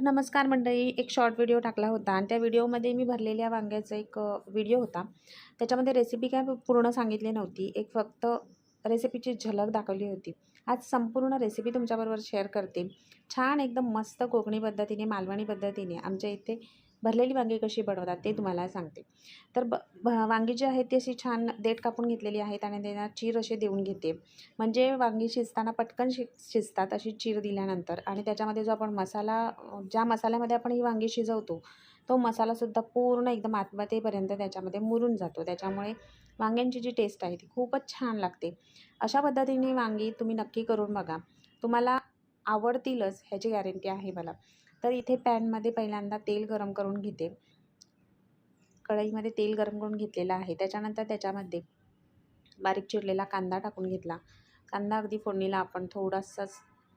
तर नमस्कार मंडळी एक शॉर्ट व्हिडिओ टाकला होता आणि त्या व्हिडिओमध्ये मी भरलेल्या वांग्याचा एक व्हिडिओ होता. त्याच्यामध्ये रेसिपी काय पूर्ण सांगितली नव्हती एक फक्त रेसिपीची झलक दाखवली होती. आज संपूर्ण रेसिपी तुमच्याबरोबर शेअर करते. छान एकदम मस्त कोकणी पद्धतीने मालवणी पद्धतीने आमच्या इथे भरलेली वांगी कशी बनवतात ते तुम्हाला सांगते. तर ब भ- वांगी जी आहेत ती अशी छान देठ कापून घेतलेली आहेत आणि त्यांना चीर असे देऊन घेते. म्हणजे वांगी शिजताना पटकन शि शिजतात अशी चीर दिल्यानंतर आणि त्याच्यामध्ये जो आपण मसाला ज्या मसाल्यामध्ये आपण ही वांगी शिजवतो तो मसालासुद्धा पूर्ण एकदम आत्मतेपर्यंत त्याच्यामध्ये मुरून जातो. त्याच्यामुळे वांग्यांची जी टेस्ट आहे ती खूपच छान लागते. अशा पद्धतीने वांगी तुम्ही नक्की करून बघा. तुम्हाला आवडतीलच ह्याची गॅरंटी आहे मला. तर इथे पॅनमध्ये पहिल्यांदा तेल गरम करून घेते. कढईमध्ये तेल गरम करून घेतलेलं आहे. त्याच्यानंतर त्याच्यामध्ये बारीक चिरलेला कांदा टाकून घेतला. कांदा अगदी फोडणीला आपण थोडासाच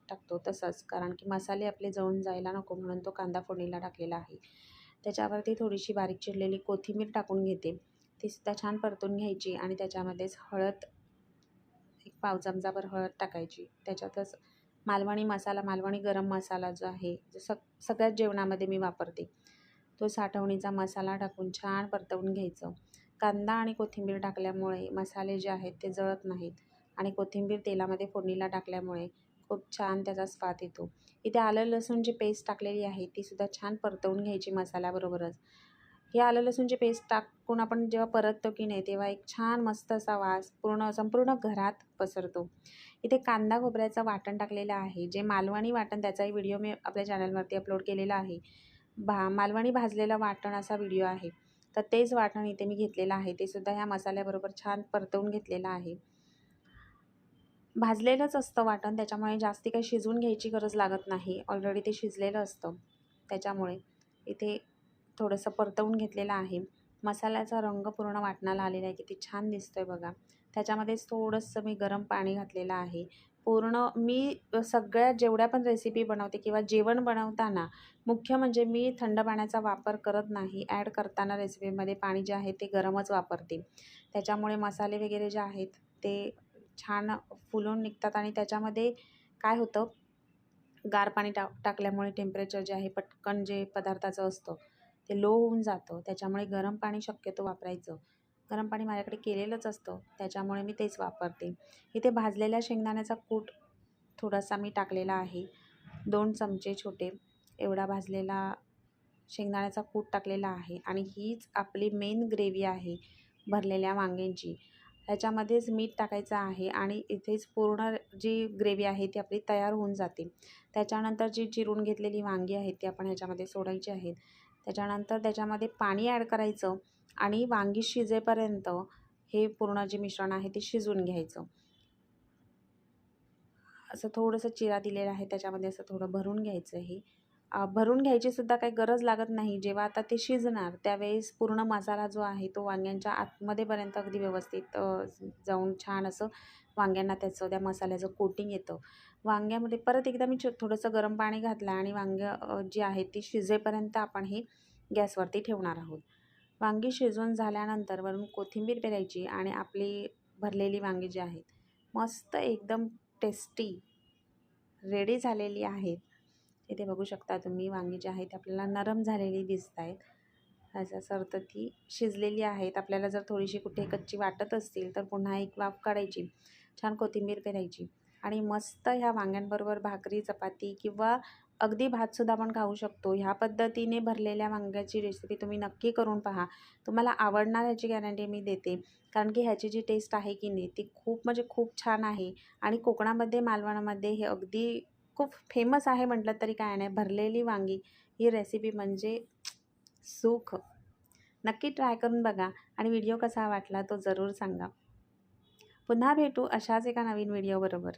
टाकतो तसंच कारण की मसाले आपले जळून जायला नको म्हणून तो कांदा फोडणीला टाकलेला आहे. त्याच्यावरती थोडीशी बारीक चिरलेली कोथिंबीर टाकून घेते. ती सुद्धा छान परतून घ्यायची आणि त्याच्यामध्येच हळद एक पाव चमचाभर हळद टाकायची. त्याच्यातच मालवणी मसाला मालवणी गरम मसाला जो आहे जो सग सगळ्याच जेवणामध्ये मी वापरते. तो साठवणीचा मसाला टाकून छान परतवून घ्यायचं. कांदा आणि कोथिंबीर टाकल्यामुळे मसाले जे आहेत ते जळत नाहीत आणि कोथिंबीर तेलामध्ये फोडणीला टाकल्यामुळे खूप छान त्याचा स्वाद येतो. इथे आलं लसूणची पेस्ट टाकलेली आहे तीसुद्धा छान परतवून घ्यायची मसाल्याबरोबरच. हे आलं लसूणची पेस्ट टाकून आपण जेव्हा परततो की नाही तेव्हा एक छान मस्त असा वास पूर्ण संपूर्ण घरात पसरतो. इथे कांदा खोबऱ्याचं वाटण टाकलेलं आहे. जे मालवणी वाटण त्याचाही व्हिडिओ मी आपल्या चॅनलवरती अपलोड केलेला आहे. भा मालवणी भाजलेलं वाटण असा व्हिडिओ आहे. तर तेच वाटण इथे मी घेतलेलं आहे. ते सुद्धा ह्या मसाल्याबरोबर छान परतवून घेतलेलं आहे. भाजलेलंच असतं वाटण त्याच्यामुळे जास्ती काही शिजवून घ्यायची गरज लागत नाही. ऑलरेडी ते शिजलेलं असतं. त्याच्यामुळे इथे थोडंसं परतवून घेतलेलं आहे. मसाल्याचा रंग पूर्ण वाटणाला आलेला आहे. किती छान दिसतो आहे बघा. त्याच्यामध्येच थोडंसं मी गरम पाणी घातलेलं आहे. पूर्ण मी सगळ्या जेवढ्या पण रेसिपी बनवते किंवा जेवण बनवताना मुख्य म्हणजे मी थंड पाण्याचा वापर करत नाही. ॲड करताना रेसिपीमध्ये पाणी जे आहे ते गरमच वापरते. त्याच्यामुळे मसाले वगैरे जे आहेत ते छान फुलून निघतात आणि त्याच्यामध्ये काय होतं? गार पाणी टाक टाकल्यामुळे टेम्परेचर जे आहे पटकन जे पदार्थाचं असतं ते लो होऊन जातं. त्याच्यामुळे गरम पाणी शक्यतो वापरायचं. गरम पाणी माझ्याकडे केलेलंच असतं. त्याच्यामुळे मी तेच वापरते. इथे भाजलेल्या शेंगदाण्याचा कूट थोडासा मी टाकलेला आहे. दोन चमचे छोटे एवढा भाजलेला शेंगदाण्याचा कूट टाकलेला आहे आणि हीच आपली मेन ग्रेव्ही आहे भरलेल्या वांग्यांची. ह्याच्यामध्येच मीठ टाकायचं आहे आणि इथेच पूर्ण जी ग्रेव्ही आहे ती आपली तयार होऊन जाते. त्याच्यानंतर जी चिरून घेतलेली वांगी आहेत ती आपण ह्याच्यामध्ये सोडायची आहेत. त्याच्यानंतर त्याच्यामध्ये पाणी ॲड करायचं आणि वांगी शिजेपर्यंत हे पूर्ण जे मिश्रण आहे ते शिजवून घ्यायचं. असं थोडंसं चिरा दिलेला आहे त्याच्यामध्ये असं थोडं भरून घ्यायचं हे भरून घ्यायची सुद्धा काही गरज लागत नाही. जेव्हा आता ते शिजणार त्यावेळेस पूर्ण मसाला जो आहे तो वांग्यांच्या आतमध्येपर्यंत अगदी व्यवस्थित जाऊन छान असं वांग्यांना त्याचं त्या मसाल्याचं कोटिंग येतं. वांग्यामध्ये परत एकदा मी थोडंसं गरम पाणी घातलं आणि वांग्या जी आहेत ती शिजेपर्यंत आपण हे गॅसवरती ठेवणार आहोत. वांगी शिजवून झाल्यानंतर वरून कोथिंबीर पेरायची आणि आपली भरलेली वांगी जी आहेत मस्त एकदम टेस्टी रेडी झालेली आहेत. इथे बघू शकता तुम्ही वांगी जी आहेत आपल्याला नरम झालेली दिसत आहेत ह्याचाच अर्थ ती शिजलेली आहेत. आपल्याला जर थोडीशी कुठे कच्ची वाटत असतील तर पुन्हा एक वाफ काढायची छान कोथिंबीर पेरायची आणि मस्त ह्या वांग्यांबरोबर भाकरी चपाती किंवा अगदी भातसुद्धा आपण खाऊ शकतो. ह्या पद्धतीने भरलेल्या वांग्याची रेसिपी तुम्ही नक्की करून पहा. तुम्हाला आवडणार ह्याची गॅरंटी मी देते. कारण की ह्याची जी टेस्ट आहे की नाही ती खूप म्हणजे खूप छान आहे. आणि कोकणामध्ये मालवणामध्ये हे अगदी खूप फेमस आहे म्हटलं तरी काय नाही. भरलेली वांगी ही रेसिपी म्हणजे सुख. नक्की ट्राय करून बघा आणि व्हिडिओ कसा वाटला तो जरूर सांगा. पुन्हा भेटू अशाच एका नवीन व्हिडिओबरोबर